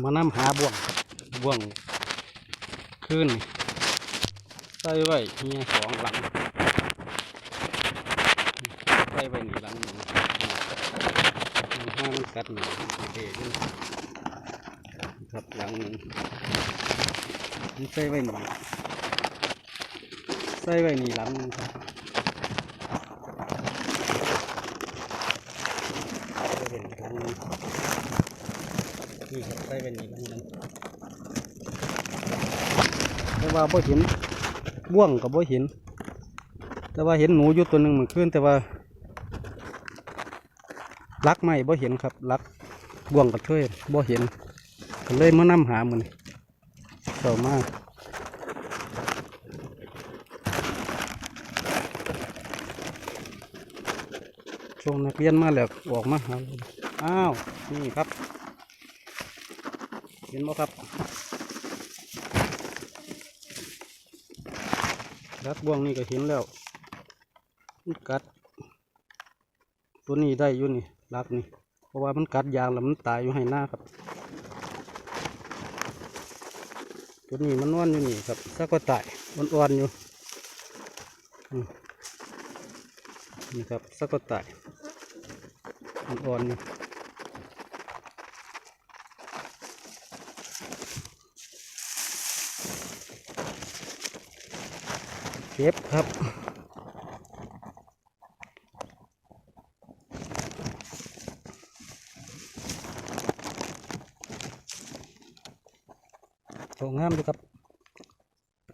มานำหาบ่วงครับบ่วงขึ้นใส่ไว้เฮียสองหลังใส่ไว้หนี่งหลังหนึ่งห้ามันกัดหนึ่งเด็ดครับหลังหนึ่งมันใส่ไว้หนี่งใส่ไว้หนี่งหลังหนึ่งครับใส่ไว้นี่หลังนึง นี่ครับใส่เป็นนี่มันแต่ว่าบ่เห็นบ่วงกับบ่เห็น แต่ว่าเห็นหนูอยู่ตัวหนึ่งเหมือนขึ้นแต่ว่าลักไม่บ่เห็นครับลักบ่วงกับช่วยบ่เห็นก็เลยมานํหามันเศร้ามากช่วงนักเรียนมาแล้วออกมาหาอ้าวนี่ครับ เห็นไหมครับรักบ่วงนี่ก็เห็นแล้วมันกัด ตัวนี้ได้อยู่นี่รักนี่ เพราะว่ามันกัดยางแล้วมันตายอยู่ให้หน้าครับ ตัวนี้มันนอนอยู่นี่ครับสักก็ตายมันอ่อนๆอยู่นี่ครับสักก็ตายมันอ่อนๆอยู่ ก็บครับ โชว์งามดูครับ